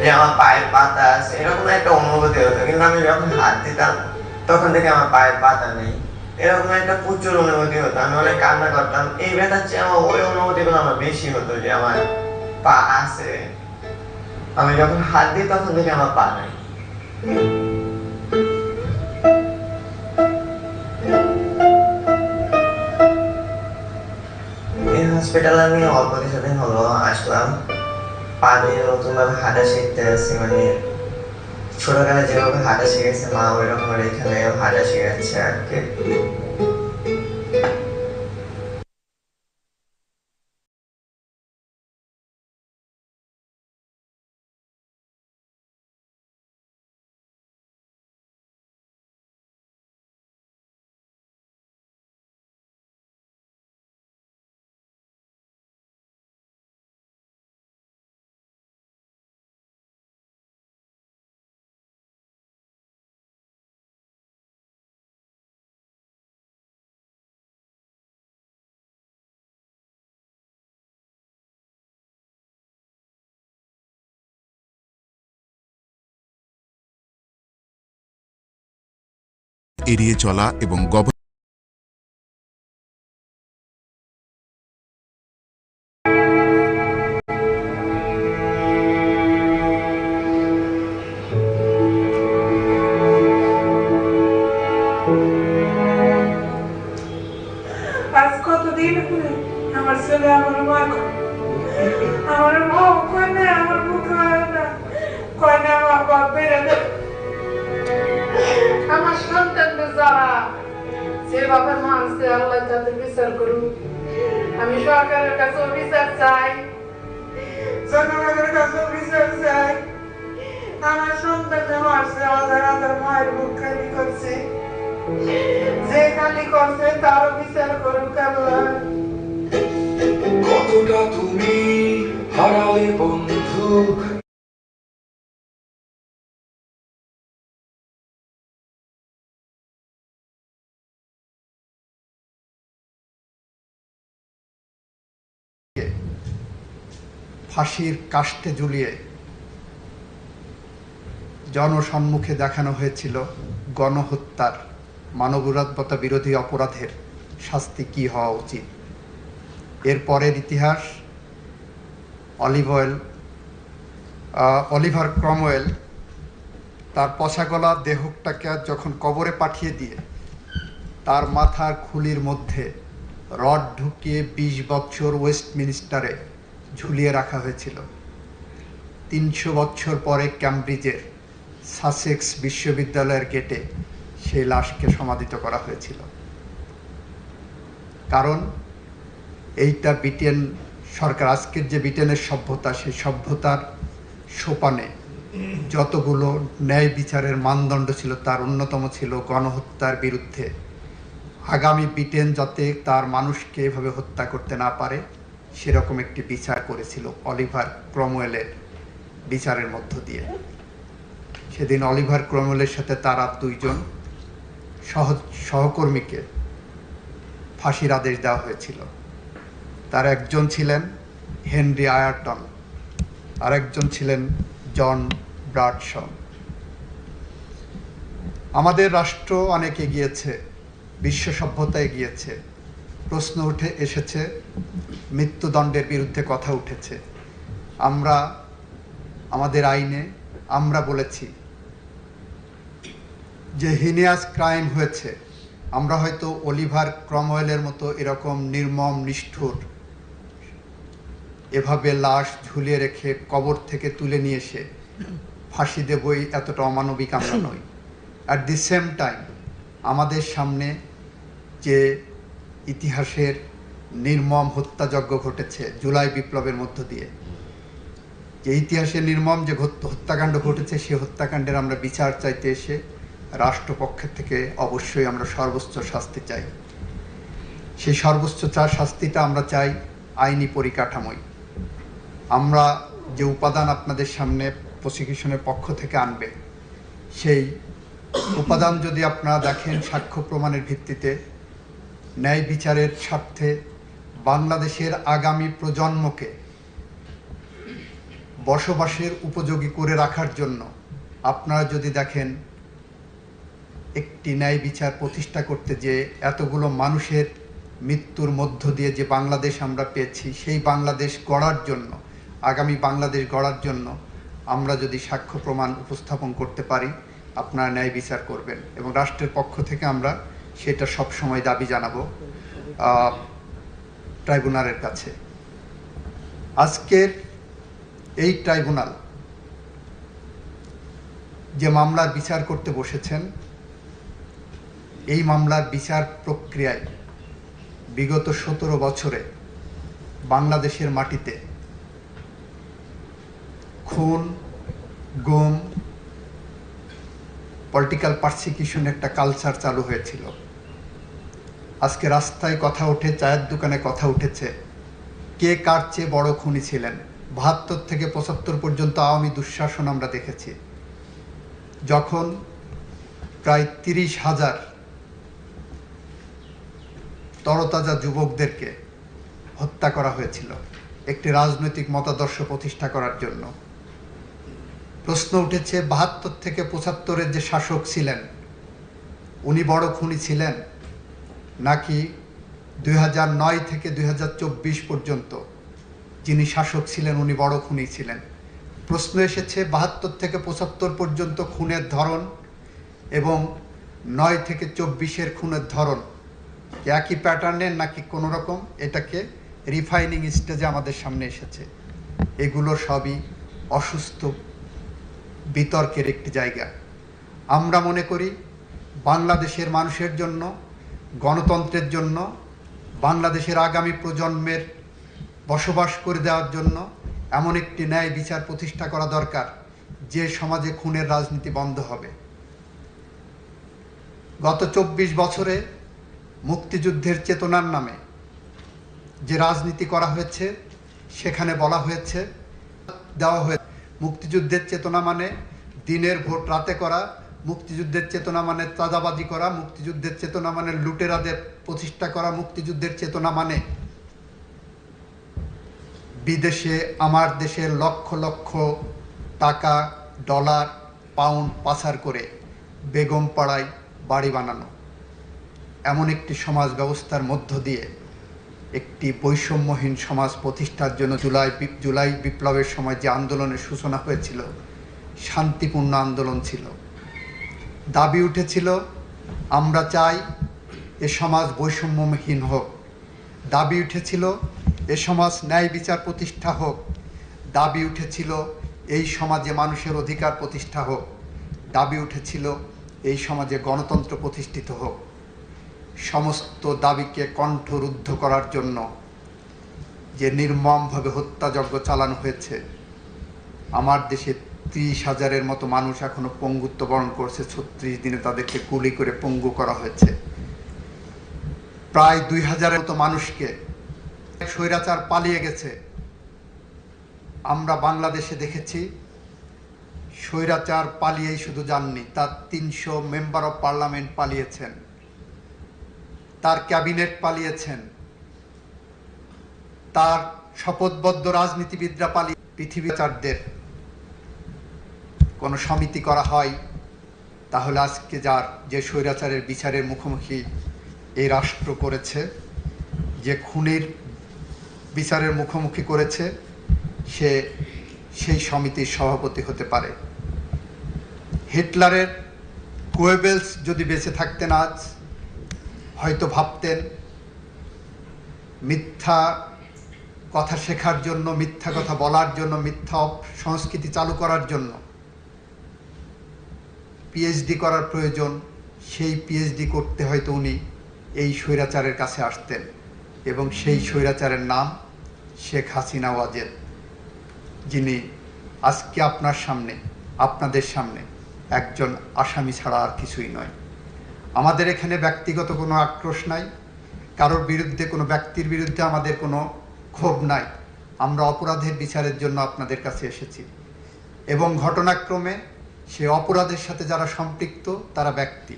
যে আমার পায়ের পাতা আছে, এরকম একটা অনুভূতি হতো। কিন্তু আমি যখন হাত দিতাম, তখন থেকে আমার পায়ের পাতা নেই। এরকম একটা প্রচুর অনুভূতি হতো। আমি অনেক কান্না করতাম। এই ব্যথার চেয়ে আমার, ওই অনুভূতিগুলো আমার বেশি হতো যে আমার পা আছে। আমি যখন হাত দিই, তখন থেকে আমার পা নেই। হসপিটালে আমি অল্প কিছুদিন হলো আসলাম। পা দিয়ে নতুন ভাবে হাঁটা শিখতে আসছি মানে ছোটবেলায় যেভাবে হাঁটা শিখেছে, মা ওইরকম এখানে হাঁটা শিখাচ্ছে আর কি। এড়িয়ে চলা এবং আজ কতদিন হলো আমার ছেলে আমার মা কয়। আমার মা কয় না আমার মুখে হয় না কয় না আমার বাপ বেড়ে দেয় আমার সন্তান যারা যে বাবার মা আছে আল্লাহ তাদের বিচার করুন আমি সরকারের কাছে বিচার চাই। জনগণের কাছে বিচার চাই। আমার সন্তান মারছে হাজার হাজার মায়ের মুখ খালি করছে। যে খালি করছে তারও বিচার করুক আল্লাহ। কতটা তুমি হারালে বন্ধু? ফাঁসির কাষ্টে ঝুলিয়ে জনসম্মুখে দেখানো হয়েছিল গণহত্যার মানবতাবাদতা বিরোধী অপরাধের শাস্তি কি হওয়া উচিত। এর পরের ইতিহাস অলিভয়েল অলিভার ক্রমওয়েল তার পচাগলা দেহটাকে যখন কবরে পাঠিয়ে দিয়ে তার মাথার খুলির মধ্যে রড ঢুকিয়ে বিশ বছর ওয়েস্টমিনিস্টারে ঝুলিয়ে রাখা হয়েছিল। তিনশো বছর পরে ক্যামব্রিজের সাসেক্স বিশ্ববিদ্যালয়ের গেটে সেই লাশকে সমাধিত করা হয়েছিল। কারণ এইটা ব্রিটেন সরকার, আজকের যে ব্রিটেনের সভ্যতা, সেই সভ্যতার সোপানে যতগুলো ন্যায় বিচারের মানদণ্ড ছিল, তার অন্যতম ছিল গণহত্যার বিরুদ্ধে। আগামী ব্রিটেন যাতে তার মানুষকে এভাবে হত্যা করতে না পারে সেরকম একটি বিচার করেছিল অলিভার ক্রমওয়েলের বিচারের মধ্য দিয়ে। সেদিন অলিভার ক্রমওয়েলের সাথে তারা দুইজন সহ, সহকর্মীকে ফাঁসির আদেশ দেওয়া হয়েছিল। তার একজন ছিলেন হেনরি আয়ারটন, আর একজন ছিলেন জন ব্রাডসন আমাদের রাষ্ট্র অনেক এগিয়েছে, বিশ্ব সভ্যতা এগিয়েছে। প্রশ্ন উঠে এসেছে, মৃত্যুদণ্ডের বিরুদ্ধে কথা উঠেছে। আমরা, আমাদের আইনে আমরা বলেছি যে হিনিয়াস ক্রাইম হয়েছে। আমরা হয়তো অলিভার ক্রমওয়েলের মতো এরকম নির্মম, নিষ্ঠুর, এভাবে লাশ ঝুলিয়ে রেখে কবর থেকে তুলে নিয়ে এসে ফাঁসি দেবই এতটা অমানবিক আমরা নই। অ্যাট দি সেম টাইম আমাদের সামনে যে ইতিহাসের নির্মম হত্যাযজ্ঞ ঘটেছে জুলাই বিপ্লবের মধ্য দিয়ে। যে ইতিহাসে নির্মম যে হত্যাকাণ্ড ঘটেছে সেই হত্যাকাণ্ডের আমরা বিচার চাইতে এসে রাষ্ট্রপক্ষের থেকে অবশ্যই আমরা সর্বোচ্চ শাস্তি চাই। সেই সর্বোচ্চ চা, শাস্তিটা আমরা চাই আইনি পরিকাঠামোয়। আমরা যে উপাদান আপনাদের সামনে প্রসিকিউশনের পক্ষ থেকে আনবে, সেই উপাদান যদি আপনারা দেখেন সাক্ষ্য প্রমাণের ভিত্তিতে ন্যায় বিচারের স্বার্থে বাংলাদেশের আগামী প্রজন্মকে বসবাসের উপযোগী করে রাখার জন্য আপনারা যদি দেখেন, একটি ন্যায় বিচার প্রতিষ্ঠা করতে যে এতগুলো মানুষের মৃত্যুর মধ্য দিয়ে যে বাংলাদেশ আমরা পেয়েছি, সেই বাংলাদেশ গড়ার জন্য, আগামী বাংলাদেশ গড়ার জন্য আমরা যদি সাক্ষ্য প্রমাণ উপস্থাপন করতে পারি, আপনারা ন্যায় বিচার করবেন। এবং রাষ্ট্রের পক্ষ থেকে আমরা সেটা সবসময় দাবি জানাব ট্রাইব্যুনালের কাছে। আজকের এই ট্রাইব্যুনাল যে মামলার বিচার করতে বসেছেন, এই মামলার বিচার প্রক্রিয়ায় বিগত সতেরো বছরে বাংলাদেশের মাটিতে খুন, গুম পলিটিক্যাল পার্সিকিউশন একটা কালচার চালু হয়েছিল। আজকে রাস্তায় কথা ওঠে চায়ের দোকানে কথা উঠেছে। কে কার চেয়ে বড় খুনি ছিলেন? বাহাত্তর থেকে পঁচাত্তর পর্যন্ত আওয়ামী দুঃশাসন আমরা দেখেছি। যখন প্রায় তিরিশ হাজার তরতাজা যুবকদেরকে হত্যা করা হয়েছিল, একটি রাজনৈতিক মতাদর্শ প্রতিষ্ঠা করার জন্য। প্রশ্ন উঠেছে, বাহাত্তর থেকে পঁচাত্তরের যে শাসক ছিলেন, উনি বড় খুনি ছিলেন? নাকি দুই থেকে দুই হাজার চব্বিশ পর্যন্ত? যিনি শাসক ছিলেন, উনি বড় খুনি ছিলেন। প্রশ্ন এসেছে, বাহাত্তর থেকে পঁচাত্তর পর্যন্ত খুনের ধরন এবং নয় থেকে চব্বিশের খুনের ধরন একই প্যাটার্নের নাকি কোনো রকম? এটাকে রিফাইনিং স্টেজে আমাদের সামনে এসেছে। এগুলো সবই অসুস্থ, বিতর্কের একটি জায়গা। আমরা মনে করি, বাংলাদেশের মানুষের জন্য গণতন্ত্রের জন্য, বাংলাদেশের আগামী প্রজন্মের বসবাস করে দেওয়ার জন্য এমন একটি ন্যায় বিচার প্রতিষ্ঠা করা দরকার, যে সমাজে খুনের রাজনীতি বন্ধ হবে। গত চব্বিশ বছরে মুক্তিযুদ্ধের চেতনার নামে যে রাজনীতি করা হয়েছে, সেখানে বলা হয়েছে, দেওয়া হয়েছে। মুক্তিযুদ্ধের চেতনা মানে দিনের ভোট রাতে করা মুক্তিযুদ্ধের চেতনা মানে চাঁদাবাজি করা, মুক্তিযুদ্ধের চেতনা মানে লুটেরাদের প্রতিষ্ঠা করা, মুক্তিযুদ্ধের চেতনা মানে বিদেশে, আমার দেশের লক্ষ লক্ষ টাকা, ডলার, পাউন্ড পাচার করে বেগম পাড়ায় বাড়ি বানানো। এমন একটি সমাজ ব্যবস্থার মধ্য দিয়ে একটি বৈষম্যহীন সমাজ প্রতিষ্ঠার জন্য জুলাই জুলাই বিপ্লবের সময় যে আন্দোলনের সূচনা হয়েছিল, শান্তিপূর্ণ আন্দোলন ছিল। দাবি উঠেছিল, আমরা চাই এ সমাজ বৈষম্যহীন হোক। দাবি উঠেছিল, এ সমাজ ন্যায় বিচার প্রতিষ্ঠা হোক। দাবি উঠেছিল, এই সমাজে মানুষের অধিকার প্রতিষ্ঠা হোক। দাবি উঠেছিল, এই সমাজে গণতন্ত্র প্রতিষ্ঠিত হোক। সমস্ত দাবিকে কণ্ঠরুদ্ধ করার জন্য যে নির্মমভাবে হত্যাযজ্ঞ চালানো হয়েছে, আমার দেশে ত্রিশ হাজারের মতো মানুষ এখনও পঙ্গুত্ব বরণ করছে, ছত্রিশ দিনে তাদেরকে গুলি করে পঙ্গু করা হয়েছে। প্রায় দুই হাজারের মতো মানুষকে স্বৈরাচার পালিয়ে গেছে। আমরা বাংলাদেশে দেখেছি, স্বৈরাচার পালিয়েই শুধু যাননি, তার তিনশো মেম্বার অব পার্লামেন্ট পালিয়েছেন, তার ক্যাবিনেট পালিয়েছেন, তার শপথবদ্ধ রাজনীতিবিদরা পালিয়ে পৃথিবীচারদের কোনো সমিতি করা হয়, তাহলে আজকে যার যে স্বৈরাচারের বিচারের মুখোমুখি এই রাষ্ট্র করেছে, যে খুনের বিচারের মুখোমুখি করেছে, সে সেই সমিতির সভাপতি হতে পারে। হিটলারের কোয়েবেলস যদি বেঁচে থাকতেন আজ, হয়তো ভাবতেন, মিথ্যা কথা শেখার জন্য, মিথ্যা কথা বলার জন্য, মিথ্যা সংস্কৃতি চালু করার জন্য পিএইচডি করার প্রয়োজন সেই পিএইচডি করতে হয়তো উনি এই স্বৈরাচারের কাছে আসতেন এবং সেই স্বৈরাচারের নাম শেখ হাসিনা ওয়াজেদ যিনি আজকে আপনার সামনে আপনাদের সামনে একজন আসামি ছাড়া আর কিছুই নয়। আমাদের এখানে ব্যক্তিগত কোনো আক্রোশ নাই কারোর বিরুদ্ধে কোনো ব্যক্তির বিরুদ্ধে আমাদের কোনো ক্ষোভ নাই। আমরা অপরাধের বিচারের জন্য আপনাদের কাছে এসেছি। এবং ঘটনাক্রমে সে অপরাধের সাথে যারা সম্পৃক্ত, তারা ব্যক্তি।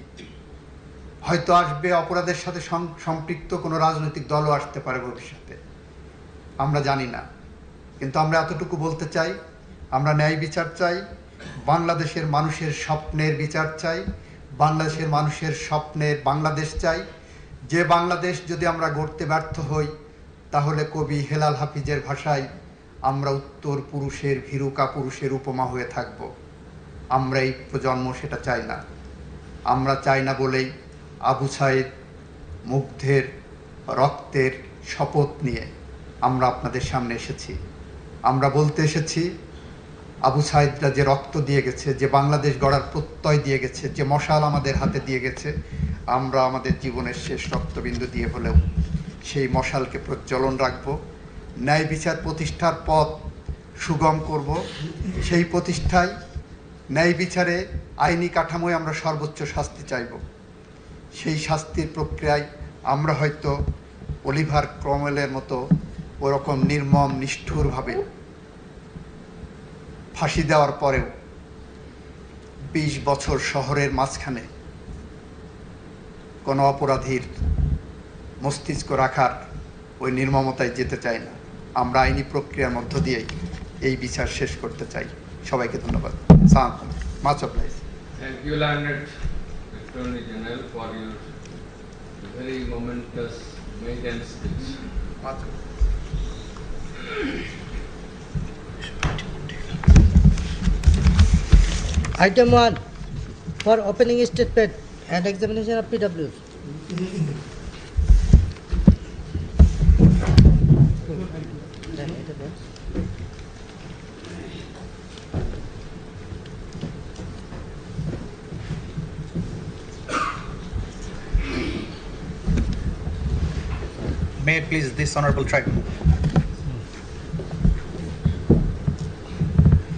হয়তো আসবে অপরাধের সাথে সম্পৃক্ত কোনো রাজনৈতিক দলও আসতে পারে ভবিষ্যতে। আমরা জানি না। কিন্তু আমরা এতটুকু বলতে চাই, আমরা ন্যায় বিচার চাই, বাংলাদেশের মানুষের স্বপ্নের বিচার চাই, বাংলাদেশের মানুষের স্বপ্নের বাংলাদেশ চাই। যে বাংলাদেশ যদি আমরা গড়তে ব্যর্থ হই, তাহলে কবি হেলাল হাফিজের ভাষায় আমরা উত্তর পুরুষের ভীরুকা পুরুষের উপমা হয়ে থাকব। আমরা এই প্রজন্ম সেটা চাই না। আমরা চাই না বলেই আবু সাইদ মুগ্ধের, রক্তের শপথ নিয়ে আমরা আপনাদের সামনে এসেছি। আমরা বলতে এসেছি, আবু সাইদরা যে রক্ত দিয়ে গেছে, যে বাংলাদেশ গড়ার প্রত্যয় দিয়ে গেছে, যে মশাল আমাদের হাতে দিয়ে গেছে, আমরা আমাদের জীবনের শেষ রক্তবিন্দু দিয়ে হলেও সেই মশালকে প্রজ্বলন রাখব, ন্যায় বিচার প্রতিষ্ঠার পথ সুগম করব, সেই প্রতিষ্ঠায় ন্যায় বিচারে আইনি কাঠামোয় আমরা সর্বোচ্চ শাস্তি চাইব। সেই শাস্তির প্রক্রিয়ায় আমরা হয়তো অলিভার ক্রমেলের মতো ওরকম নির্মম, নিষ্ঠুরভাবে ফাঁসি দেওয়ার পরেও বিশ বছর শহরের মাঝখানে কোনো অপরাধীর মস্তিষ্ক রাখার ওই নির্মমতায় যেতে চাই না। আমরা আইনি প্রক্রিয়ার মধ্য দিয়েই এই বিচার শেষ করতে চাই। সবাইকে ধন্যবাদ সালাম মাছ অফ Thank you, Leonard Attorney General, for your very momentous maiden speech. Item one, for opening statement and examination of PWs. Please, this honorable tribunal.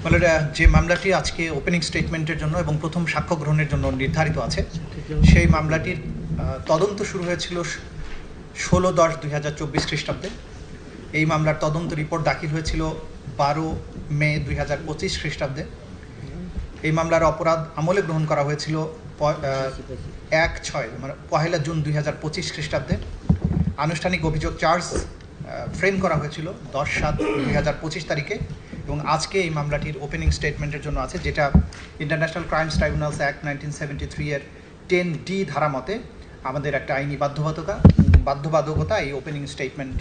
বলে যে মামলাটি আজকে ওপেনিং স্টেটমেন্টের জন্য এবং প্রথম সাক্ষ্য গ্রহণের জন্য নির্ধারিত আছে, সেই মামলাটির তদন্ত শুরু হয়েছিল ষোলো দশ দুই হাজার চব্বিশ খ্রিস্টাব্দে। এই মামলার তদন্ত রিপোর্ট দাখিল হয়েছিল বারো মে দুই হাজার পঁচিশ খ্রিস্টাব্দে। এই মামলার অপরাধ আমলে গ্রহণ করা হয়েছিল এক ছয় মানে পহেলা জুন দুই হাজার পঁচিশ খ্রিস্টাব্দে। আনুষ্ঠানিক অভিযোগ চার্জ ফ্রেম করা হয়েছিল দশ সাত দুই হাজার পঁচিশ তারিখে। এবং আজকে এই মামলাটির ওপেনিং স্টেটমেন্টের জন্য আছে, যেটা international crimes tribunals act nineteen seventy three এর টেন ডি ধারা মতে আমাদের একটা আইনি বাধ্যবাধকতা বাধ্যবাধকতা এই ওপেনিং স্টেটমেন্ট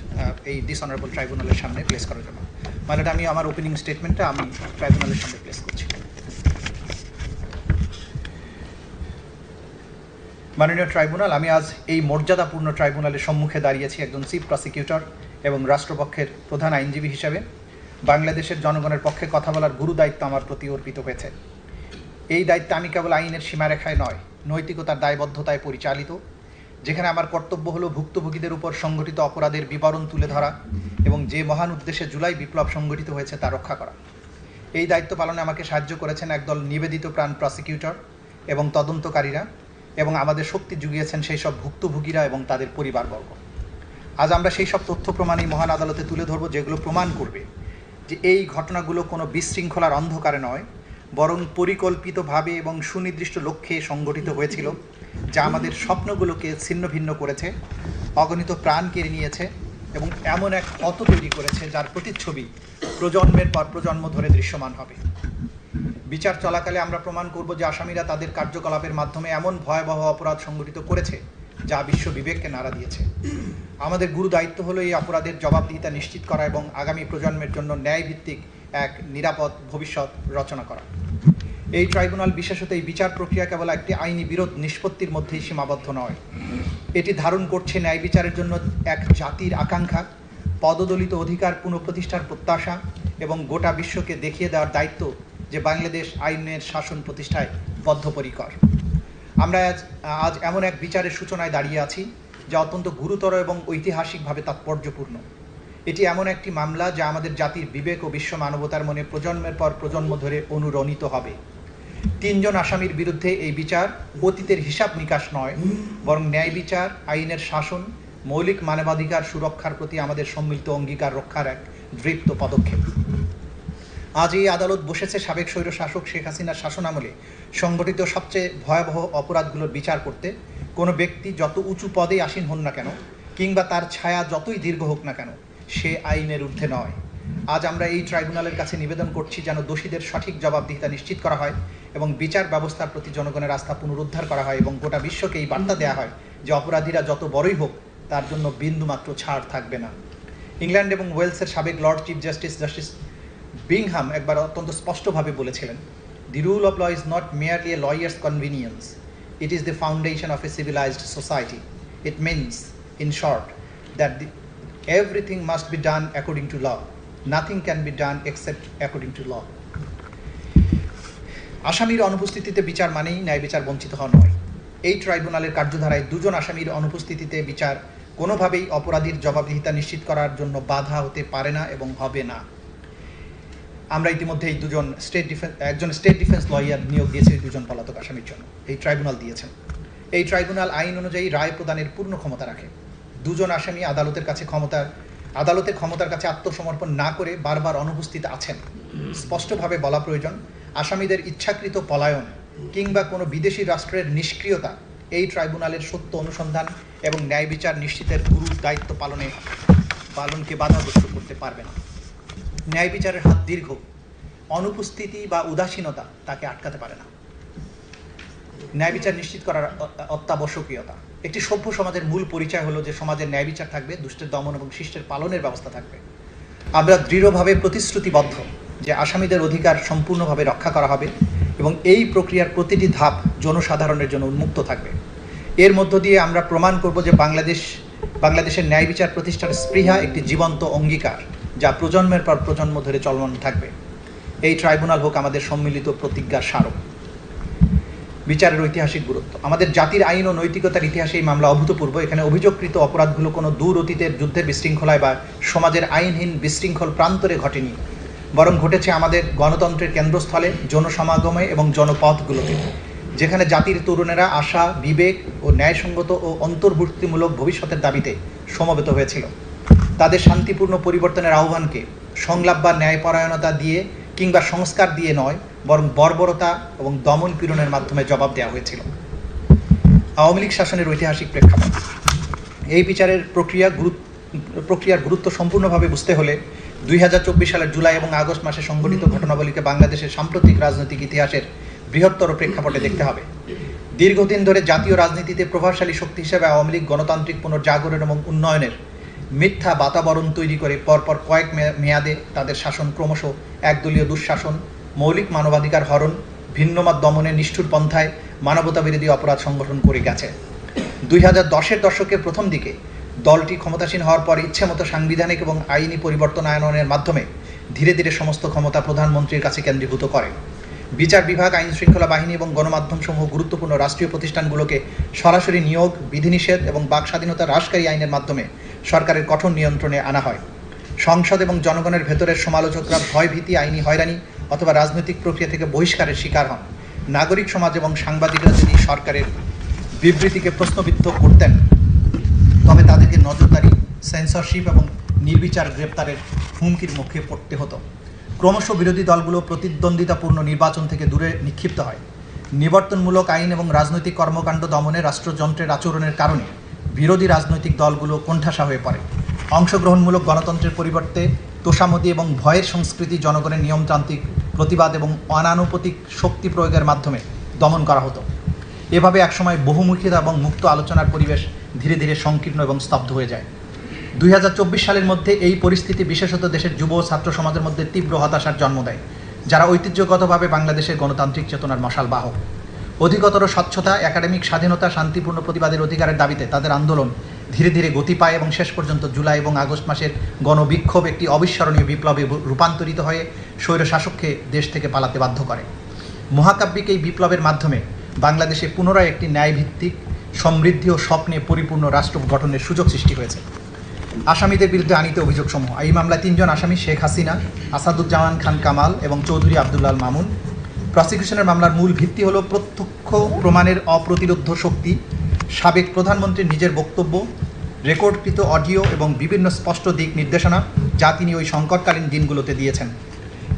এই দিস অনারেবল ট্রাইব্যুনালের সামনে প্লেস করার জন্য। মামলাটা আমি আমার ওপেনিং স্টেটমেন্টটা আমি ট্রাইব্যুনালের সামনে প্লেস করছি। মাননীয় ট্রাইব্যুনাল, আমি আজ এই মর্যাদাপূর্ণ ট্রাইব্যুনালের সম্মুখে দাঁড়িয়েছি একজন চিফ প্রসিকিউটর এবং রাষ্ট্রপক্ষের প্রধান আইনজীবী হিসেবে। বাংলাদেশের জনগণের পক্ষে কথা বলার গুরু দায়িত্ব আমার প্রতি অর্পিত হয়েছে। এই দায়িত্ব আমি কেবল আইনের সীমারেখায় নয়, নৈতিকতার দায়বদ্ধতায় পরিচালিত, যেখানে আমার কর্তব্য হলো ভুক্তভোগীদের উপর সংগঠিত অপরাধের বিবরণ তুলে ধরা এবং যে মহান উদ্দেশ্যে জুলাই বিপ্লব সংগঠিত হয়েছে তা রক্ষা করা। এই দায়িত্ব পালনে আমাকে সাহায্য করেছেন একদল নিবেদিত প্রাণ প্রসিকিউটর এবং তদন্তকারীরা। এবং আমাদের শক্তি জুগিয়েছেন সেই সব ভুক্তভোগীরা এবং তাদের পরিবারবর্গ। আজ আমরা সেই সব তথ্য প্রমাণ এই মহান আদালতে তুলে ধরবো যেগুলো প্রমাণ করবে যে এই ঘটনাগুলো কোনো বিশৃঙ্খলার অন্ধকারে নয়, বরং পরিকল্পিতভাবে এবং সুনির্দিষ্ট লক্ষ্যে সংগঠিত হয়েছিল, যা আমাদের স্বপ্নগুলোকে ছিন্ন ভিন্ন করেছে, অগণিত প্রাণ কেড়ে নিয়েছে এবং এমন এক ক্ষত তৈরি করেছে যার প্রতিচ্ছবি প্রজন্মের পর প্রজন্ম ধরে দৃশ্যমান হবে। বিচার চলাকালে আমরা প্রমাণ করব যে আসামিরা তাদের কার্যকলাপের মাধ্যমে এমন ভয়াবহ অপরাধ সংগঠিত করেছে, যা বিশ্ব বিবেককে নাড়া দিয়েছে। আমাদের গুরু দায়িত্ব হলো এই অপরাধের জবাবদিহিতা নিশ্চিত করা এবং আগামী প্রজন্মের জন্য ন্যায়ভিত্তিক এক নিরাপদ ভবিষ্যৎ রচনা করা। এই ট্রাইব্যুনাল বিশেষত এই বিচার প্রক্রিয়া কেবল একটি আইনি বিরোধ নিষ্পত্তির মধ্যেই সীমাবদ্ধ নয়। এটি ধারণ করছে ন্যায় বিচারের জন্য এক জাতির আকাঙ্ক্ষা, পদদলিত অধিকার পুনঃপ্রতিষ্ঠার প্রত্যাশা এবং গোটা বিশ্বকে দেখিয়ে দেওয়ার দায়িত্ব যে বাংলাদেশ আইনের শাসন প্রতিষ্ঠায় বদ্ধপরিকর। আমরা আজ আজ এমন এক বিচারের সূচনায় দাঁড়িয়ে আছি, যা অত্যন্ত গুরুতর এবং ঐতিহাসিকভাবে তাৎপর্যপূর্ণ। এটি এমন একটি মামলা যা আমাদের জাতির বিবেক ও বিশ্ব মানবতার মনে প্রজন্মের পর প্রজন্ম ধরে অনুরণিত হবে। তিনজন আসামির বিরুদ্ধে এই বিচার অতীতের হিসাব নিকাশ নয়, বরং ন্যায় বিচার, আইনের শাসন, মৌলিক মানবাধিকার সুরক্ষার প্রতি আমাদের সম্মিলিত অঙ্গীকার রক্ষার এক দৃপ্ত পদক্ষেপ। আজ এই আদালত বসেছে সাবেক স্বৈর শাসক শেখ হাসিনার শাসনামলে। সংগঠিত সবচেয়ে ভয়াবহ অপরাধগুলোর বিচার করতে কোনো ব্যক্তি যত উঁচু পদে আসীন হন না কেন, কিংবা তার ছায়া যতই দীর্ঘ হোক না কেন, সে আইনের ঊর্ধ্বে নয়। আজ আমরা এই ট্রাইব্যুনালের কাছে নিবেদন করছি যেন দোষীদের সঠিক জবাবদিহিতা নিশ্চিত করা হয় এবং বিচার ব্যবস্থার প্রতি জনগণের আস্থা পুনরুদ্ধার করা হয় এবং গোটা বিশ্বকে এই বার্তা দেওয়া হয় যে অপরাধীরা যত বড়ই হোক, তার জন্য বিন্দুমাত্র ছাড় থাকবে না। ইংল্যান্ড এবং ওয়েলসের সাবেক lord chief justice justice Bingham একবার অত্যন্ত স্পষ্টভাবে বলেছিলেন the rule of law is not merely a lawyer's convenience it is the foundation of a civilised society it means in short that the everything must be done according to law nothing can be done except according to law আসামির অনুপস্থিতিতে বিচার মানেই ন্যায় বিচার বঞ্চিত হওয়া নয়। এই ট্রাইব্যুনালের কার্যধারায় দুজন আসামির অনুপস্থিতিতে বিচার কোনোভাবেই অপরাধীর জবাবদিহিতা নিশ্চিত করার জন্য বাধা হতে পারে না এবং হবে না। আমরা ইতিমধ্যে এই দুজন স্টেট ডিফেন্স একজন স্টেট ডিফেন্স লয়ার নিয়োগ দিয়েছে, দুজন পলাতক আসামির জন্য। এই ট্রাইব্যুনাল দিয়েছেন। এই ট্রাইব্যুনাল আইন অনুযায়ী রায় প্রদানের পূর্ণ ক্ষমতা রাখে। দুজন আসামি আদালতের কাছে ক্ষমতার আদালতের ক্ষমতার কাছে আত্মসমর্পণ না করে বারবার অনুপস্থিত আছেন। স্পষ্টভাবে বলা প্রয়োজন, আসামিদের ইচ্ছাকৃত পলায়ন কিংবা কোনো বিদেশি রাষ্ট্রের নিষ্ক্রিয়তা এই ট্রাইব্যুনালের সত্য অনুসন্ধান এবং ন্যায় বিচার নিশ্চিতের গুরু দায়িত্ব পালনে, পালনকে বাধাগ্রস্ত করতে পারবে না। ন্যায় বিচারের হাত দীর্ঘ। অনুপস্থিতি বা উদাসীনতা তাকে আটকাতে পারে না। ন্যায় বিচার নিশ্চিত করার অত্যাবশ্যকীয়তা। একটি সভ্য সমাজের মূল পরিচয় হলো যে সমাজের ন্যায় বিচার থাকবে, দুষ্টের দমন এবং শিষ্টের পালনের ব্যবস্থা থাকবে। আমরা দৃঢ়ভাবে প্রতিশ্রুতিবদ্ধ যে আসামিদের অধিকার সম্পূর্ণভাবে রক্ষা করা হবে এবং এই প্রক্রিয়ার প্রতিটি ধাপ জনসাধারণের জন্য উন্মুক্ত থাকবে। এর মধ্য দিয়ে আমরা প্রমাণ করব যে বাংলাদেশ, বাংলাদেশের ন্যায় বিচার প্রতিষ্ঠার স্পৃহা একটি জীবন্ত অঙ্গীকার। যা প্রজন্মের পর প্রজন্ম ধরে চলমান থাকবে। এই ট্রাইব্যুনাল হোক আমাদের সম্মিলিত প্রতিজ্ঞার স্মারক। বিচারের ঐতিহাসিক গুরুত্ব। আমাদের জাতির আইন ও নৈতিকতার ইতিহাসে এই মামলা অভূতপূর্ব। এখানে অভিযোগকৃত অপরাধগুলো কোনো দূর অতীতের যুদ্ধের বিশৃঙ্খলায় বা সমাজের আইনহীন বিশৃঙ্খল প্রান্তরে ঘটেনি। বরং ঘটেছে আমাদের গণতন্ত্রের কেন্দ্রস্থলে, জনসমাগমে এবং জনপথগুলোতে, যেখানে জাতির তরুণেরা আশা, বিবেক ও ন্যায়সঙ্গত ও অন্তর্ভুক্তিমূলক ভবিষ্যতের দাবিতে সমবেত হয়েছিল। তাদের শান্তিপূর্ণ পরিবর্তনের আহ্বানকে সংলাপ বা ন্যায়পরায়ণতা দিয়ে কিংবা সংস্কার দিয়ে নয়, বরং বর্বরতা এবং দমন পীড়নের মাধ্যমে জবাব দেওয়া হয়েছিল। আওয়ামী লীগ শাসনের ঐতিহাসিক প্রেক্ষাপট। এই বিচারের প্রক্রিয়া গুরুত্ব প্রক্রিয়ার গুরুত্ব সম্পূর্ণভাবে বুঝতে হলে দুই হাজার চব্বিশ সালের জুলাই এবং আগস্ট মাসে সংঘটিত ঘটনাবলীকে বাংলাদেশের সাম্প্রতিক রাজনৈতিক ইতিহাসের বৃহত্তর প্রেক্ষাপটে দেখতে হবে। দীর্ঘদিন ধরে জাতীয় রাজনীতিতে প্রভাবশালী শক্তি হিসেবে আওয়ামী লীগ গণতান্ত্রিক পুনর্জাগরণ এবং উন্নয়নের মিথ্যা বাতাবরণ তৈরি করে পরপর কয়েক মেয়াদে তাদের শাসন ক্রমশ একদলীয় দুঃশাসন, মৌলিক মানবাধিকার হরণ, ভিন্নমত দমনের নিষ্ঠুর পন্থায় মানবতা বিরোধী অপরাধ সংগঠন করে গেছে। দুই হাজার দশের দশকের প্রথম দিকে দলটি ক্ষমতাসীন হওয়ার পর ইচ্ছেমতো সাংবিধানিক এবং আইনি পরিবর্তন আয়নের মাধ্যমে ধীরে ধীরে সমস্ত ক্ষমতা প্রধানমন্ত্রীর কাছে কেন্দ্রীভূত করে। বিচার বিভাগ আইন শৃঙ্খলা বাহিনী এবং গণমাধ্যমসমূহ গুরুত্বপূর্ণ রাষ্ট্রীয় প্রতিষ্ঠানগুলোকে সরাসরি নিয়োগ, বিধিনিষেধ এবং বাক স্বাধীনতা হ্রাসকারী আইনের মাধ্যমে সরকারের কঠোর নিয়ন্ত্রণে আনা হয়। সংসদ এবং জনগণের ভেতরের সমালোচকরা ভয়ভীতি, আইনি হয়রানি অথবা রাজনৈতিক প্রক্রিয়া থেকে বহিষ্কারের শিকার হন। নাগরিক সমাজ এবং সাংবাদিকরা যদি সরকারের বিবৃতিকে প্রশ্নবিদ্ধ করতেন, তবে তাদেরকে নজরদারি সেন্সরশিপ এবং নির্বিচার গ্রেপ্তারের হুমকির মুখে পড়তে হতো। ক্রমশ বিরোধী দলগুলো প্রতিদ্বন্দ্বিতাপূর্ণ নির্বাচন থেকে দূরে নিক্ষিপ্ত হয়। নিবর্তনমূলক আইন এবং রাজনৈতিক কর্মকাণ্ড দমনে রাষ্ট্রযন্ত্রের আচরণের কারণে বিরোধী রাজনৈতিক দলগুলো কোণঠাসা হয়ে পড়ে। অংশগ্রহণমূলক গণতন্ত্রের পরিবর্তে তোষামতি এবং ভয়ের সংস্কৃতি জনগণের নিয়মতান্ত্রিক প্রতিবাদ এবং অনানুপতিক শক্তি প্রয়োগের মাধ্যমে দমন করা হতো। এভাবে একসময় বহুমুখিতা এবং মুক্ত আলোচনার পরিবেশ ধীরে ধীরে সংকীর্ণ এবং স্তব্ধ হয়ে যায়। দুই হাজার চব্বিশ সালের মধ্যে এই পরিস্থিতি বিশেষত দেশের যুব ছাত্র সমাজের মধ্যে তীব্র হতাশার জন্ম দেয়, যারা ঐতিহ্যগতভাবে বাংলাদেশের গণতান্ত্রিক চেতনার মশাল বাহক। অধিকতর স্বচ্ছতা, একাডেমিক স্বাধীনতা, শান্তিপূর্ণ প্রতিবাদের অধিকারের দাবিতে তাদের আন্দোলন ধীরে ধীরে গতি পায় এবং শেষ পর্যন্ত জুলাই এবং আগস্ট মাসের গণবিক্ষোভ একটি অবিস্মরণীয় বিপ্লবে রূপান্তরিত হয়ে স্বৈরশাসককে দেশ থেকে পালাতে বাধ্য করে। মহাকাব্যিক এই বিপ্লবের মাধ্যমে বাংলাদেশে পুনরায় একটি ন্যায়ভিত্তিক, সমৃদ্ধি ও স্বপ্নে পরিপূর্ণ রাষ্ট্র গঠনের সুযোগ সৃষ্টি হয়েছে। আসামিদের বিরুদ্ধে আনিত অভিযোগসমূহ। এই মামলায় তিনজন আসামি, শেখ হাসিনা, আসাদুজ্জামান খান কামাল এবং চৌধুরী আবদুল্লাল মামুন। প্রসিকিউশনের মামলার মূল ভিত্তি হল প্রত্যক্ষ প্রমাণের অপ্রতিরোধ্য শক্তি, সাবেক প্রধানমন্ত্রীর নিজের বক্তব্য, রেকর্ডকৃত অডিও এবং বিভিন্ন স্পষ্ট দিক নির্দেশনা যা তিনি ওই সংকটকালীন দিনগুলোতে দিয়েছেন।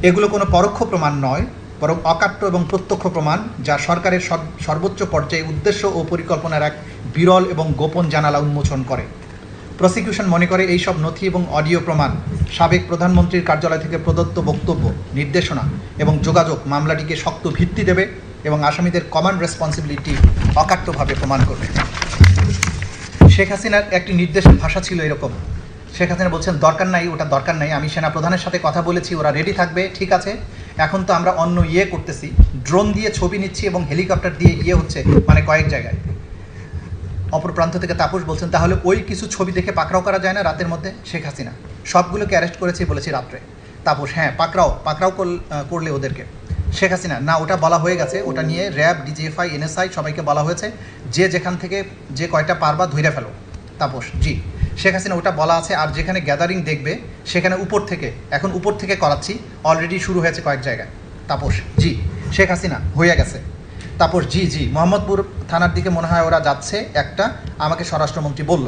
এগুলো কোনো পরোক্ষ প্রমাণ নয়, বরং অকাট্য এবং প্রত্যক্ষ প্রমাণ যা সরকারের সর্বোচ্চ পর্যায়ে উদ্দেশ্য ও পরিকল্পনার এক বিরল এবং গোপন জানালা উন্মোচন করে। প্রসিকিউশন মনে করে এই সব নথি এবং অডিও প্রমাণ, সাবেক প্রধানমন্ত্রীর কার্যালয় থেকে প্রদত্ত বক্তব্য, নির্দেশনা এবং যোগাযোগ মামলাটিকে শক্ত ভিত্তি দেবে এবং আসামিদের কমান্ড রেসপন্সিবিলিটি অকাট্যভাবে প্রমাণ করবে। শেখ হাসিনার একটি নির্দেশের ভাষা ছিল এরকম। শেখ হাসিনা বলছেন, দরকার নাই, ওটা দরকার নাই, আমি সেনা প্রধানের সাথে কথা বলেছি, ওরা রেডি থাকবে, ঠিক আছে। এখন তো আমরা অন্য ইয়ে করতেছি ড্রোন দিয়ে ছবি নিচ্ছি এবং হেলিকপ্টার দিয়ে ইয়ে হচ্ছে মানে কয়েক জায়গায়। অপর প্রান্ত থেকে তাপস বলছেন, তাহলে ওই কিছু ছবি দেখে পাকড়াও করা যায় না রাতের মধ্যে? শেখ হাসিনা, সবগুলোকে অ্যারেস্ট করেছি বলেছি রাত্রে। তাপস হ্যাঁ পাকড়াও পাকড়াও করল- ওদেরকে। শেখ হাসিনা, না, ওটা বলা হয়ে গেছে। ওটা নিয়ে র্যাব, ডিজিএফআই, এনএসআই সবাইকে বলা হয়েছে, যে যেখান থেকে যে কয়টা পারবা ধইরা ফেলো। তাপস, জি, শেখ হাসিনা, ওটা বলা আছে। আর যেখানে গ্যাদারিং দেখবে, সেখানে উপর থেকে, এখন উপর থেকে করাচ্ছি অলরেডি শুরু হয়েছে কয়েক জায়গায়। তাপস, জি, শেখ হাসিনা হয়ে গেছে। তাপস, জি জি, মোহাম্মদপুর থানার দিকে মনে হয় ওরা যাচ্ছে, একটা আমাকে স্বরাষ্ট্রমন্ত্রী বলল,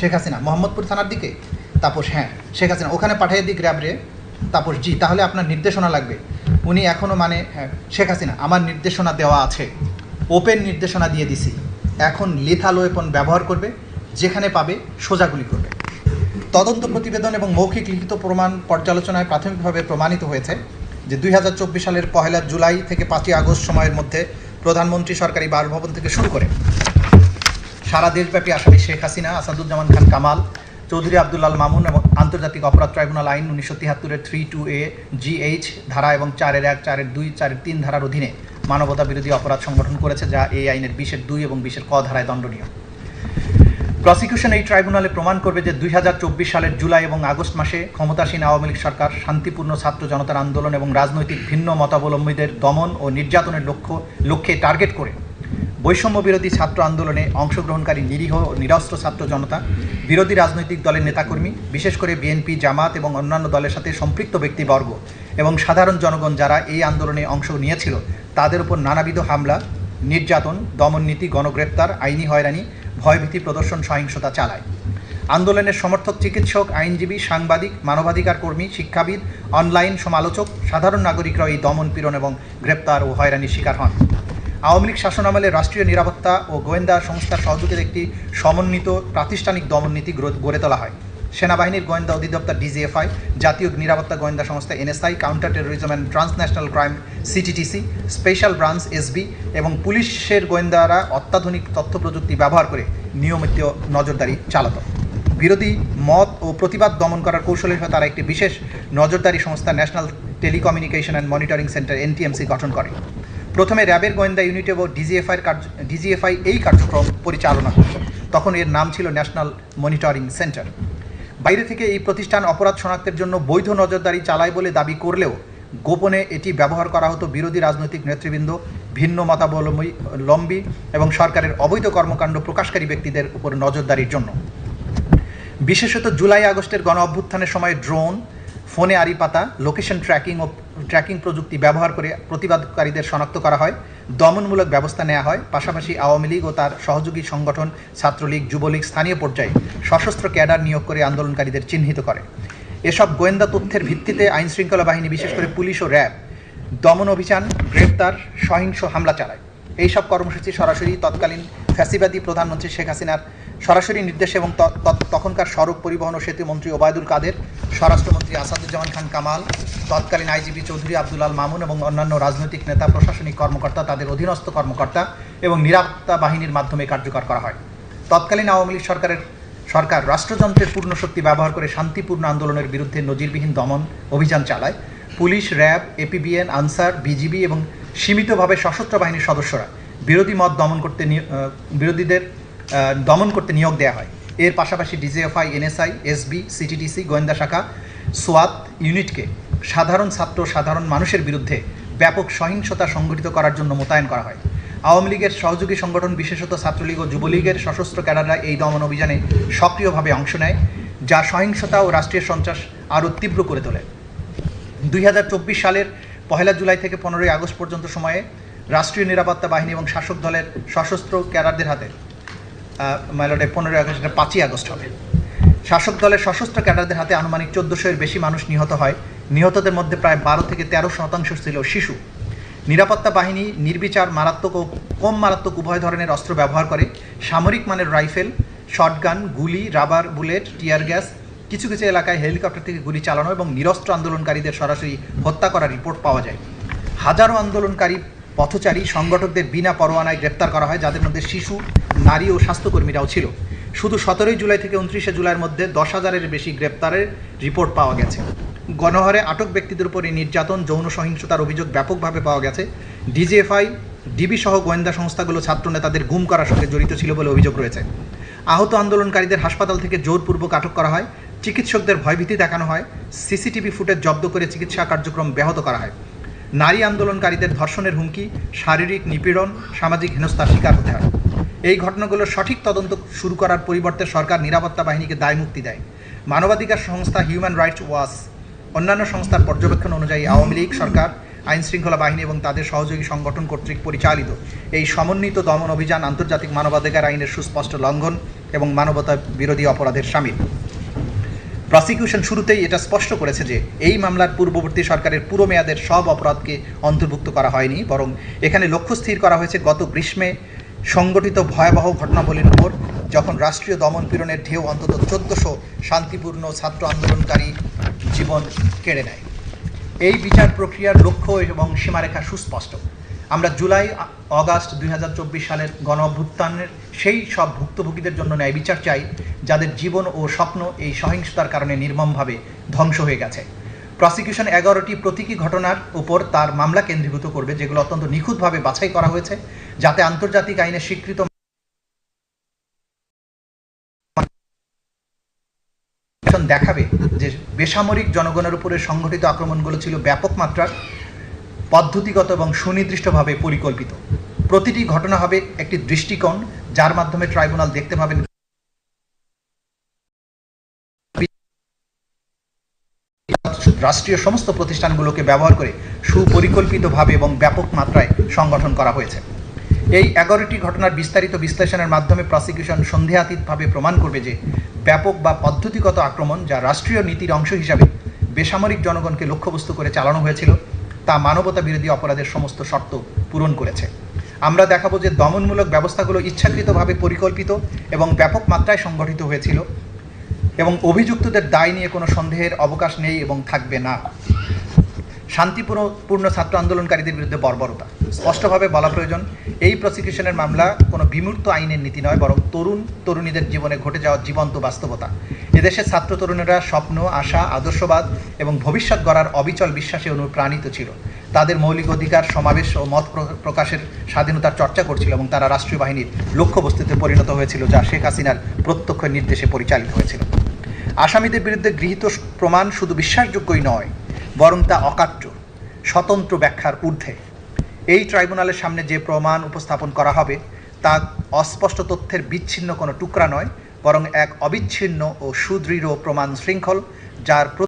শেখ হাসিনা, মোহাম্মদপুর থানার দিকে? তাপস হ্যাঁ শেখ হাসিনা, ওখানে পাঠিয়ে দিক র্যাবরে তাপস, জি, তাহলে আপনার নির্দেশনা লাগবে। উনি এখনও মানে হ্যাঁ শেখ হাসিনা, আমার নির্দেশনা দেওয়া আছে, ওপেন নির্দেশনা দিয়ে দিছি। এখন লিথাল ওয়েপন ব্যবহার করবে, যেখানে পাবে সোজাগুলি করবে। তদন্ত প্রতিবেদন এবং মৌখিক লিখিত প্রমাণ পর্যালোচনায় প্রাথমিকভাবে প্রমাণিত হয়েছে যে দুই হাজার চব্বিশ সালের পহেলা জুলাই থেকে পাঁচই আগস্ট সময়ের মধ্যে প্রধানমন্ত্রী সরকারি বাসভবন থেকে শুরু করে সারা দেশব্যাপী আসামি শেখ হাসিনা, আসাদুজ্জামান খান কামাল, চৌধুরী আব্দুল্লাল মামুন এবং আন্তর্জাতিক অপরাধ ট্রাইব্যুনাল আইন উনিশশো তিহাত্তরের three two A G H ধারা এবং চারের এক, চারের দুই, চারের তিন ধারার অধীনে মানবতা বিরোধী অপরাধ সংগঠন করেছে, যা এই আইনের বিশের দুই এবং বিশের ক ধারায় দণ্ডনীয়। প্রসিকিউশন এই ট্রাইব্যুনালে প্রমাণ করবে যে দুই হাজার চব্বিশ সালের জুলাই এবং আগস্ট মাসে ক্ষমতাসীন আওয়ামী লীগ সরকার শান্তিপূর্ণ ছাত্র জনতার আন্দোলন এবং রাজনৈতিক ভিন্ন মতাবলম্বীদের দমন ও নির্যাতনের লক্ষ্য, লক্ষ্যে টার্গেট করে। বৈষম্য বিরোধী ছাত্র আন্দোলনে অংশগ্রহণকারী নিরীহ ও নিরস্ত্র ছাত্র জনতা, বিরোধী রাজনৈতিক দলের নেতাকর্মী, বিশেষ করে বিএনপি, জামাত এবং অন্যান্য দলের সাথে সম্পৃক্ত ব্যক্তিবর্গ এবং সাধারণ জনগণ যারা এই আন্দোলনে অংশ নিয়েছিল, তাদের উপর নানাবিধ হামলা, নির্যাতন, দমননীতি, গণগ্রেপ্তার, আইনি হয়রানি ভয়ভীতি প্রদর্শন সহিংসতা চালায়। আন্দোলনের সমর্থক চিকিৎসক, আইনজীবী, সাংবাদিক, মানবাধিকার কর্মী, শিক্ষাবিদ, অনলাইন সমালোচক, সাধারণ নাগরিকরা এই দমন পীড়ন এবং গ্রেপ্তার ও হয়রানির শিকার হন। আওয়ামী লীগ শাসনামলে রাষ্ট্রীয় নিরাপত্তা ও গোয়েন্দা সংস্থার সহযোগিতার একটি সমন্বিত প্রাতিষ্ঠানিক দমন নীতি গড়ে তোলা হয়। সেনাবাহিনীর গোয়েন্দা অধিদপ্তর ডিজিএফআই, জাতীয় নিরাপত্তা গোয়েন্দা সংস্থা NSI, counter terrorism and transnational crime CTTC, special branch SB এবং পুলিশের গোয়েন্দারা অত্যাধুনিক তথ্য প্রযুক্তি ব্যবহার করে নিয়মিত নজরদারি চালাত। বিরোধী মত ও প্রতিবাদ দমন করার কৌশলের হয়ে তারা একটি বিশেষ নজরদারি সংস্থা national telecommunication and monitoring centre NTMC গঠন করে। প্রথমে র্যাবের গোয়েন্দা ইউনিট এবং ডিজিএফআইয়ের কার্য, ডিজিএফআই এই কার্যক্রম পরিচালনা করত তখন এর নাম ছিল ন্যাশনাল মনিটরিং সেন্টার। বাইরে থেকে এই প্রতিষ্ঠান অপরাধ শনাক্তের জন্য বৈধ নজরদারি চালায় বলে দাবি করলেও গোপনে এটি ব্যবহার করা হতো বিরোধী রাজনৈতিক নেতৃবৃন্দ, ভিন্ন মতাবলম্বী, লম্বী এবং সরকারের অবৈধ কর্মকাণ্ড প্রকাশকারী ব্যক্তিদের উপর নজরদারির জন্য। বিশেষত জুলাই আগস্টের গণ অভ্যুত্থানের সময় ড্রোন ফোনে আরি পাতা লোকেশন ট্র্যাকিং ও ট্র্যাকিং প্রযুক্তি ব্যবহার করে প্রতিবাদকারীদের শনাক্ত করা হয়, দমনমূলক ব্যবস্থা নেওয়া হয়, পাশাপাশি আওয়ামী লীগ ও তার সহযোগী সংগঠন, ছাত্রলীগ, যুবলীগ স্থানীয় পর্যায়ে সশস্ত্র ক্যাডার নিয়োগ করে আন্দোলনকারীদের চিহ্নিত করে। এসব গোয়েন্দা তথ্যের ভিত্তিতে আইন শৃঙ্খলা বাহিনী, বিশেষ করে পুলিশ ও র্যাব, দমন অভিযান, গ্রেপ্তার, সহিংস হামলা চালায়। এইসব কর্মসূচি সরাসরি তৎকালীন ফ্যাসিবাদী প্রধানমন্ত্রী শেখ হাসিনার সরাসরি নির্দেশ এবং তখনকার সড়ক পরিবহন ও সেতু মন্ত্রী ওবায়দুল কাদের, স্বরাষ্ট্রমন্ত্রী আসাদুজ্জামান খান কামাল, তৎকালীন আইজিপি চৌধুরী আব্দুলাল মামুন এবং অন্যান্য রাজনৈতিক নেতা, প্রশাসনিক কর্মকর্তা, তাদের অধীনস্থ কর্মকর্তা এবং নিরাপত্তা বাহিনীর মাধ্যমে কার্যকর করা হয়। তৎকালীন আওয়ামী লীগ সরকারের সরকার রাষ্ট্রযন্ত্রের পূর্ণ শক্তি ব্যবহার করে শান্তিপূর্ণ আন্দোলনের বিরুদ্ধে নজিরবিহীন দমন অভিযান চালায়। Police, RAB, APBN, Ansar, BGB এবং সীমিতভাবে সশস্ত্র বাহিনীর সদস্যরা বিরোধী মত দমন করতে বিরোধীদের দমন করতে নিয়োগ দেওয়া হয়। এর পাশাপাশি ডিজিএফআই, এনএসআই, এসবি, সিটিডিসি, গোয়েন্দা শাখা সোয়াত ইউনিটকে সাধারণ ছাত্র, সাধারণ মানুষের বিরুদ্ধে ব্যাপক সহিংসতা সংগঠিত করার জন্য মোতায়েন করা হয়। আওয়ামী লীগের সহযোগী সংগঠন, বিশেষত ছাত্রলীগ ও যুবলীগের সশস্ত্র ক্যাডাররা এই দমন অভিযানে সক্রিয়ভাবে অংশ নেয়, যা সহিংসতা ও রাষ্ট্রীয় সন্ত্রাস আরও তীব্র করে তোলে। দুই হাজার চব্বিশ সালের পহেলা জুলাই থেকে পনেরোই আগস্ট পর্যন্ত সময়ে রাষ্ট্রীয় নিরাপত্তা বাহিনী এবং শাসক দলের সশস্ত্র ক্যাডারদের হাতে মাইলটে পনেরোই আগস্ট এটা পাঁচই আগস্ট হবে। শাসক দলের সশস্ত্র ক্যাডারদের হাতে আনুমানিক চোদ্দশো এর বেশি মানুষ নিহত হয়। নিহতদের মধ্যে প্রায় বারো থেকে তেরো শতাংশ ছিল শিশু। নিরাপত্তা বাহিনী নির্বিচার, মারাত্মক ও কম মারাত্মক উভয় ধরনের অস্ত্র ব্যবহার করে। সামরিক মানের রাইফেল, শটগান, গুলি, রাবার, বুলেট, টিয়ার গ্যাস, কিছু কিছু এলাকায় হেলিকপ্টার থেকে গুলি চালানো এবং নিরস্ত্র আন্দোলনকারীদের সরাসরি হত্যা করার রিপোর্ট পাওয়া যায়। হাজারো আন্দোলনকারী পথচারী সংগঠকদের বিনা পরোয়ানায় গ্রেপ্তার করা হয়, যাদের মধ্যে শিশু, নারী ও স্বাস্থ্যকর্মীরাও ছিল। শুধু সতেরোই জুলাই থেকে উনত্রিশে জুলাইয়ের মধ্যে দশ হাজারের বেশি গ্রেপ্তারের রিপোর্ট পাওয়া গেছে। গণহারে আটক ব্যক্তিদের উপরে নির্যাতন, যৌন সহিংসতার অভিযোগ ব্যাপকভাবে পাওয়া গেছে। ডিজিএফআই ডিবি সহ গোয়েন্দা সংস্থাগুলো ছাত্রনেতাদের গুম করার সঙ্গে জড়িত ছিল বলে অভিযোগ রয়েছে। আহত আন্দোলনকারীদের হাসপাতাল থেকে জোরপূর্বক আটক করা হয়। চিকিৎসকদের ভয়ভীতি দেখানো হয়। সিসিটিভি ফুটেজ জব্দ করে চিকিৎসা কার্যক্রম ব্যাহত করা হয়। নারী আন্দোলনকারীদের ধর্ষণের হুমকি, শারীরিক নিপীড়ন, সামাজিক হেনস্থার শিকার হতে হয়। এই ঘটনাগুলোর সঠিক তদন্ত শুরু করার পরিবর্তে সরকার নিরাপত্তা বাহিনীকে দায়মুক্তি দেয়। মানবাধিকার সংস্থা হিউম্যান রাইটস ওয়াচ অন্যান্য সংস্থার পর্যবেক্ষণ অনুযায়ী আওয়ামী লীগ সরকার, আইন শৃঙ্খলা বাহিনী এবং তাদের সহযোগী সংগঠন কর্তৃক পরিচালিত এই সমন্বিত দমন অভিযান আন্তর্জাতিক মানবাধিকার আইনের সুস্পষ্ট লঙ্ঘন এবং মানবতা বিরোধী অপরাধের সামিল। প্রসিকিউশন শুরুতেই এটা স্পষ্ট করেছে যে এই মামলার পূর্ববর্তী সরকারের পুরো মেয়াদের সব অপরাধকে অন্তর্ভুক্ত করা হয়নি, বরং এখানে লক্ষ্য স্থির করা হয়েছে গত গ্রীষ্মে সংগঠিত ভয়াবহ ঘটনাবলীর উপর, যখন রাষ্ট্রীয় দমন পীড়নের ঢেউ অন্তত চোদ্দশো শান্তিপূর্ণ ছাত্র আন্দোলনকারী জীবন কেড়ে নেয়। এই বিচার প্রক্রিয়ার লক্ষ্য এবং সীমারেখা সুস্পষ্ট। আমরা জুলাই, অগাস্ট দুই হাজার চব্বিশ সালের গণ অভ্যুত্থানের সেই সব ভুক্তভোগীদের জন্য ন্যায় বিচার চাই, যাদের জীবন ও স্বপ্ন এই সহিংসতার কারণে নির্মমভাবে ধ্বংস হয়ে গেছে। প্রসিকিউশন এগারোটি প্রতীকী ঘটনার উপর তার মামলা কেন্দ্রীভূত করবে, যেগুলো অত্যন্ত নিখুঁতভাবে বাছাই করা হয়েছে, যাতে আন্তর্জাতিক আইনে স্বীকৃত দেখাবে যে বেসামরিক জনগণের উপরে সংঘটিত আক্রমণগুলো ছিল ব্যাপক মাত্রার পদ্ধতিগত এবং সুনির্দিষ্টভাবে পরিকল্পিত। প্রতিটি ঘটনা হবে একটি দৃষ্টিকোণ, যার মাধ্যমে ট্রাইব্যুনাল দেখতে পাবেন রাষ্ট্রীয় সমস্ত প্রতিষ্ঠানগুলোকে ব্যবহার করে সুপরিকল্পিতভাবে এবং ব্যাপক মাত্রায় সংগঠন করা হয়েছে। এই এগারোটি ঘটনার বিস্তারিত বিশ্লেষণের মাধ্যমে প্রসিকিউশন সন্দেহাতীতভাবে প্রমাণ করবে যে ব্যাপক বা পদ্ধতিগত আক্রমণ, যা রাষ্ট্রীয় নীতির অংশ হিসাবে বেসামরিক জনগণকে লক্ষ্যবস্তু করে চালানো হয়েছিল তা মানবতা বিরোধী অপরাধের সমস্ত শর্ত পূরণ করেছে। আমরা দেখাবো যে দমনমূলক ব্যবস্থাগুলো ইচ্ছাকৃতভাবে পরিকল্পিত এবং ব্যাপক মাত্রায় সংগঠিত হয়েছিল এবং অভিযুক্তদের দায় নিয়ে কোনো সন্দেহের অবকাশ নেই এবং থাকবে না। শান্তিপূর্ণ পূর্ণ ছাত্র আন্দোলনকারীদের বিরুদ্ধে বর্বরতা। স্পষ্টভাবে বলা প্রয়োজন, এই প্রসিকিউশনের মামলা কোনো বিমূর্ত আইনের নীতি নয়, বরং তরুণ তরুণীদের জীবনে ঘটে যাওয়া জীবন্ত বাস্তবতা। এদেশের ছাত্র তরুণেরা স্বপ্ন, আশা, আদর্শবাদ এবং ভবিষ্যৎ গড়ার অবিচল বিশ্বাসে অনুপ্রাণিত ছিল। তাদের মৌলিক অধিকার, সমাবেশ ও মত প্রকাশের স্বাধীনতার চর্চা করছিল এবং তারা রাষ্ট্রীয় বাহিনীর লক্ষ্যবস্তুতে পরিণত হয়েছিল, যা শেখ হাসিনার প্রত্যক্ষ নির্দেশে পরিচালিত হয়েছিল। আসামিদের বিরুদ্ধে গৃহীত প্রমাণ শুধু বিশ্বাসযোগ্যই নয়, বরং তা অকাট্য, স্বতন্ত্র ব্যাখ্যার ঊর্ধ্বে। এই ট্রাইব্যুনালের সামনে যে প্রমাণ উপস্থাপন করা হবে, তা অস্পষ্ট তথ্যের বিচ্ছিন্ন কোনো টুকরা নয় বরং এক অবিচ্ছিন্ন ও সুদৃঢ় প্রমাণ শৃঙ্খল যার